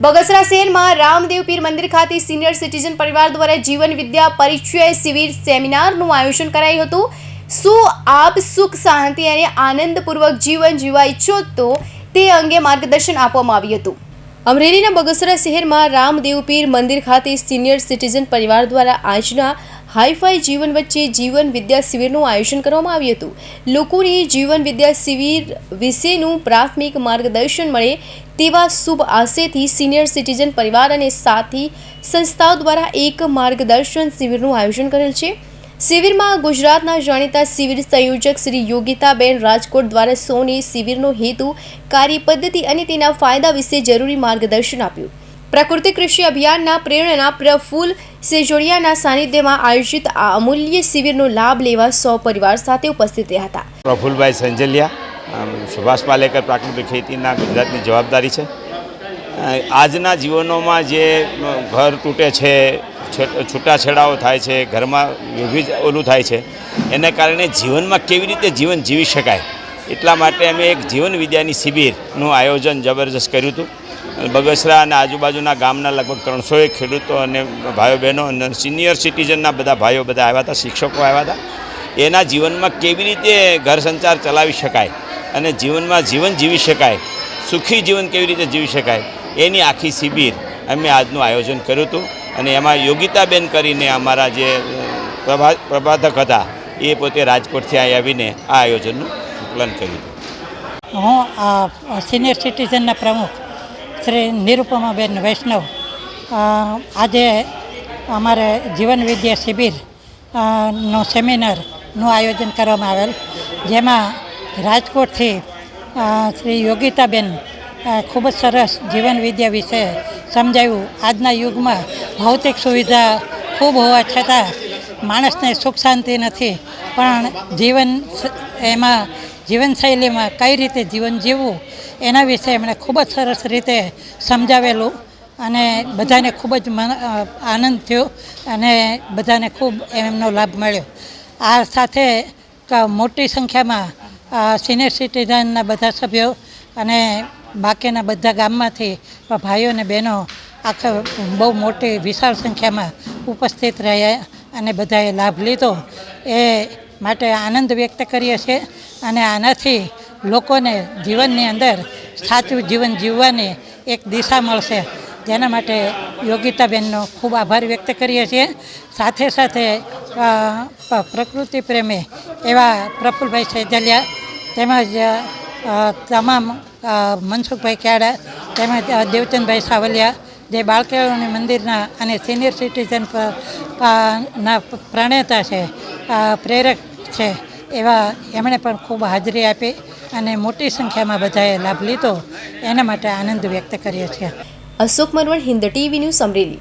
બગસરા શહેરમાં રામદેવ પીર મંદિર ખાતે સિનિયર સિટીઝન પરિવાર દ્વારા જીવન વિદ્યા પરિચય શિબિર સેમિનારનું આયોજન કરાયું હતું. શું આપ સુખ, શાંતિ અને આનંદપૂર્વક જીવન જીવવા ઈચ્છો તો તે અંગે માર્ગદર્શન આપવામાં આવ્યું હતું. અમરેલીના બગસરા શહેરમાં રામદેવપીર મંદિર ખાતે સિનિયર સિટીઝન પરિવાર દ્વારા આજના હાઈફાઈ જીવન વચ્ચે જીવન વિદ્યા શિબિરનું આયોજન કરવામાં આવ્યું હતું. લોકોને જીવન વિદ્યા શિબિર વિશેનું પ્રાથમિક માર્ગદર્શન મળે તેવા શુભ આશયથી સિનિયર સિટીઝન પરિવાર અને સાથી સંસ્થાઓ દ્વારા એક માર્ગદર્શન શિબિરનું આયોજન કરેલ છે. શિબિરમાં ગુજરાતના જાણીતા શિબિર સંયોજક શ્રી યોગિતાબેન રાજકોટ દ્વારા સોની શિબિરનો હેતુ, કાર્યપદ્ધતિ અને તેના ફાયદા વિશે જરૂરી માર્ગદર્શન આપ્યું. પ્રકૃતિ કૃષિ અભિયાનના પ્રેરણા પ્રફુલ સેજોડિયાના સાનિધ્યમાં આયોજિત આ અમૂલ્ય શિબિરનો લાભ લેવા સો પરિવાર સાથે ઉપસ્થિત રહ્યા હતા. પ્રફુલભાઈ સંજલિયા સુભાષ પાલેકર પ્રાકૃતિક ખેતીના ગુજરાતની જવાબદારી છે. આજના જીવનોમાં જે ઘર તૂટે છે છૂટાછેડાઓ થાય છે, ઘરમાં વિવિધ ઓલું થાય છે, એને કારણે જીવનમાં કેવી રીતે જીવન જીવી શકાય? એટલા માટે અમે એક જીવન વિદ્યાની શિબિરનું આયોજન જબરજસ્ત કર્યું હતું. બગસરા અને આજુબાજુના ગામના લગભગ ત્રણસો એક ખેડૂતો અને ભાઈઓ બહેનો અને સિનિયર સિટીઝનના બધા ભાઈઓ બધા આવ્યા હતા, શિક્ષકો આવ્યા હતા. એના જીવનમાં કેવી રીતે ઘર સંચાર ચલાવી શકાય અને જીવનમાં જીવન જીવી શકાય, સુખી જીવન કેવી રીતે જીવી શકાય એની આખી શિબિર અમે આજનું આયોજન કર્યું હતું. અને એમાં યોગિતાબેન કરીને અમારા જે પ્રભા, પ્રભાધક હતા, એ પોતે રાજકોટથી અહીં આવીને આ આયોજનનું સંકલન કર્યું હતું. હું સિનિયર સિટીઝનના પ્રમુખ શ્રી નિરુપમાબેન વૈષ્ણવ આજે અમારે જીવન વિદ્યા શિબિર નો સેમિનારનું આયોજન કરવામાં આવેલ, જેમાં રાજકોટથી શ્રી યોગિતાબેન ખૂબ જ સરસ જીવન વિદ્યા વિશે સમજાવ્યું આજના યુગમાં ભૌતિક સુવિધા ખૂબ હોવા છતાં માણસને સુખ શાંતિ નથી. પણ જીવન એમાં જીવનશૈલીમાં કઈ રીતે જીવન જીવવું, એના વિશે એમણે ખૂબ જ સરસ રીતે સમજાવેલું અને બધાને ખૂબ જ આનંદ થયો અને બધાને ખૂબ એમનો લાભ મળ્યો. આ સાથે મોટી સંખ્યામાં સિનિયર સિટીઝનના બધા સભ્યો અને બાકીના બધા ગામમાંથી ભાઈઓ અને બહેનો આખા બહુ મોટી વિશાળ સંખ્યામાં ઉપસ્થિત રહ્યા અને બધાએ લાભ લીધો. એ માટે આનંદ વ્યક્ત કરીએ છીએ અને આનાથી લોકોને જીવનની અંદર સાચું જીવન જીવવાની એક દિશા મળશે. જેના માટે યોગિતાબેનનો ખૂબ આભાર વ્યક્ત કરીએ છીએ. સાથે સાથે પ્રકૃતિ પ્રેમી એવા પ્રફુલભાઈ સૈજલિયા તેમજ તમામ મનસુખભાઈ ક્યાડા તેમજ દેવચંદભાઈ સાવલિયા, જે બાળકેળવણી મંદિરના અને સિનિયર સિટીઝન ના પ્રણેતા છે પ્રેરક છે, એવા એમણે પણ ખૂબ હાજરી આપી અને મોટી સંખ્યામાં બધાએ લાભ લીધો. એના માટે આનંદ વ્યક્ત કરીએ છીએ. Ashok Marvan, Hind TV news Amreli.